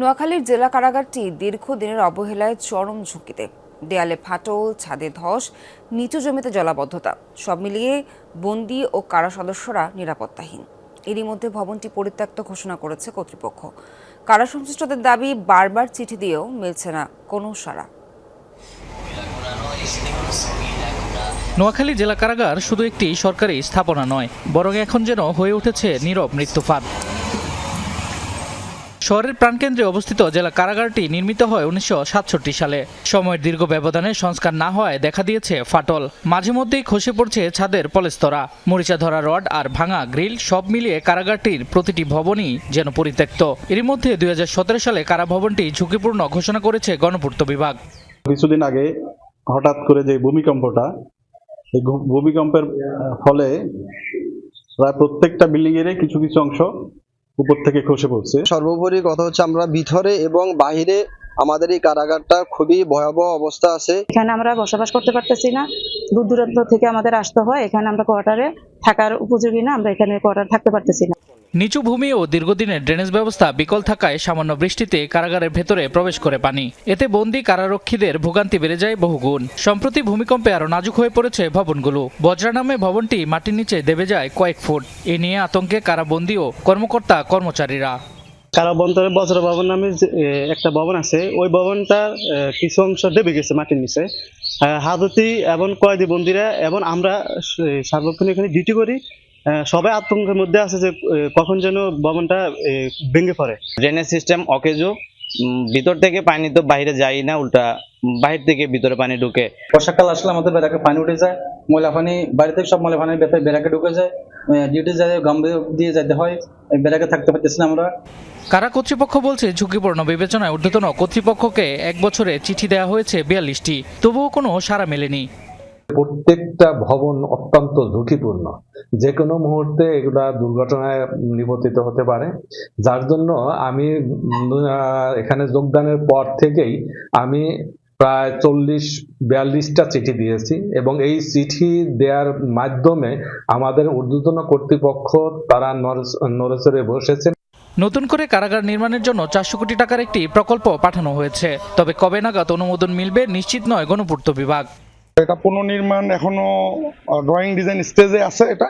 নোয়াখালীর জেলা কারাগারটি দীর্ঘদিনের অবহেলায় চরম ঝুঁকিতে। দেয়ালে ফাটল, ছাদে ধস, নিচু জমিতে জলাবদ্ধতা, সব মিলিয়ে বন্দি ও কারা সদস্যরা নিরাপত্তাহীন। এরই মধ্যে ভবনটি পরিত্যক্ত ঘোষণা করেছে কর্তৃপক্ষ। কারা সংশ্লিষ্টদের দাবি বারবার চিঠি দিয়েও মিলছে না কোনো সাড়া। নোয়াখালী জেলা কারাগার শুধু একটি সরকারি স্থাপনা নয়, বরং এখন যেন হয়ে উঠেছে নীরব মৃত্যুফাত শহরের প্রাণকেন্দ্রে অবস্থিত জেলা কারাগারটি নির্মিত হয় উনিশশো সাতষট্টি সালে। সময়ের দীর্ঘ ব্যবধানে সংস্কার না হওয়ায় দেখা দিয়েছে ফাটল। মাঝে মধ্যেই খসে পড়ছে ছাদের পলেস্তরা। মরিচা ধরা রড আর ভাঙা গ্রিল সব মিলিয়ে কারাগারটির প্রতিটি ভবনই যেন পরিত্যক্ত। এরই মধ্যে দুই হাজার সতেরো সালে কারা ভবনটি ঝুঁকিপূর্ণ ঘোষণা করেছে গণপূর্ত বিভাগ। কিছুদিন আগে হঠাৎ করে যে ভূমিকম্পটা, এই ভূমিকম্পের ফলে প্রায় প্রত্যেকটা বিল্ডিং এর কিছু কিছু অংশ উপর থেকে খসে পড়ছে। সর্বোপরি কথা হচ্ছে আমরা ভিতরে এবং বাহিরে আমাদের এই কারাগারটা খুবই ভয়াবহ অবস্থা আছে। এখানে আমরা বসবাস করতে পারতেছি না। দূর দূরান্ত থেকে আমাদের আসতে হয়। এখানে আমরা কোয়ার্টারে থাকার উপযোগী না। আমরা এখানে কোয়ার্টার থাকতে পারতেছি না। নিচু ভূমি ও দীর্ঘদিনের ড্রেনেজ ব্যবস্থা বিকল থাকায় সামান্য বৃষ্টিতে কারাগারের ভেতরে প্রবেশ করে পানি। এতে বন্দি কারারক্ষীদের ভোগান্তি বেড়ে যায় বহুগুণ সম্প্রতি ভূমিকম্পে আরও নাজুক হয়ে পড়েছে ভবনগুলো। বজ্রা নামে ভবনটি মাটির নিচে দেবে যায় কয়েক ফুট। এ নিয়ে আতঙ্কে কারাবন্দী ও কর্মকর্তা কর্মচারীরা। কারাবন্তরে বজ্র ভবন নামে একটা ভবন আছে। ওই ভবনটার কিছু অংশ দেবে গেছে মাটির নিচে। হাজতি এবং কয়েদি বন্দিরা এবং আমরা সার্বক্ষণ এখানে ডিউটি করি। সবাই আতঙ্কের মধ্যে আছে যে কখন যেন ভবনটা ভেঙে পড়ে। ড্রেনেজ সিস্টেম অকেজো ভিতর থেকে পানি তো বাইরে যায় না উল্টা বাহির থেকে ভিতরে পানি ঢুকে। বর্ষাকাল আসলে আমাদের ব্যারাকে পানি উঠে যায় ময়লা পানি বাইরে থেকে সব ময়লা পানি ভেতরে ব্যারাকে ঢুকে যায় ডিউটি যায় গাম দিয়ে যেতে হয় এই ব্যারাকে থাকতে পারতেছি না আমরা। কারা কর্তৃপক্ষ বলছে ঝুঁকিপূর্ণ বিবেচনায় ঊর্ধ্বতন কর্তৃপক্ষকে এক বছরে চিঠি দেওয়া হয়েছে বিয়াল্লিশটি তবুও কোনো সাড়া মেলেনি। প্রত্যেকটা ভবন অত্যন্ত ঝুঁকিপূর্ণ। যে কোনো মুহূর্তে এগুলা দুর্ঘটনায় নিপতিত হতে পারে। যার জন্য আমি এখানে যোগদানের পর থেকেই আমি প্রায় চল্লিশ, বিয়াল্লিশটা চিঠি দিয়েছি এবং এই চিঠি দেওয়ার মাধ্যমে আমাদের ঊর্ধ্বতন কর্তৃপক্ষ তারা নড়ে- নড়েচড়ে বসেছে নতুন করে কারাগার নির্মাণের জন্য চারশো কোটি টাকার একটি প্রকল্প পাঠানো হয়েছে। তবে কবে নাগাদ অনুমোদন মিলবে নিশ্চিত নয় গণপূর্ত বিভাগ। এটা পুনর্নির্মাণ এখনও ড্রয়িং ডিজাইন স্টেজে আছে এটা।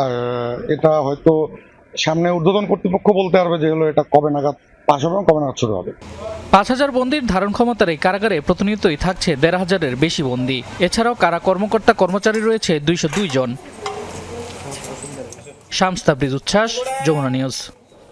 আর এটা হয়তো সামনে ঊর্ধ্বতন কর্তৃপক্ষ বলতে পারবে যে হলো এটা কবে নাগাদ পাশ হবে কবে নাগাদ শুরু হবে। পাঁচ হাজার বন্দির ধারণ ক্ষমতার এই কারাগারে প্রতিনিয়তই থাকছে দেড় হাজারের বেশি বন্দি। এছাড়াও কারা কর্মকর্তা কর্মচারী রয়েছে দুইশো দুই জন। শামস্তাবৃজ উচ্ছ্বাস, যমুনা নিউজ।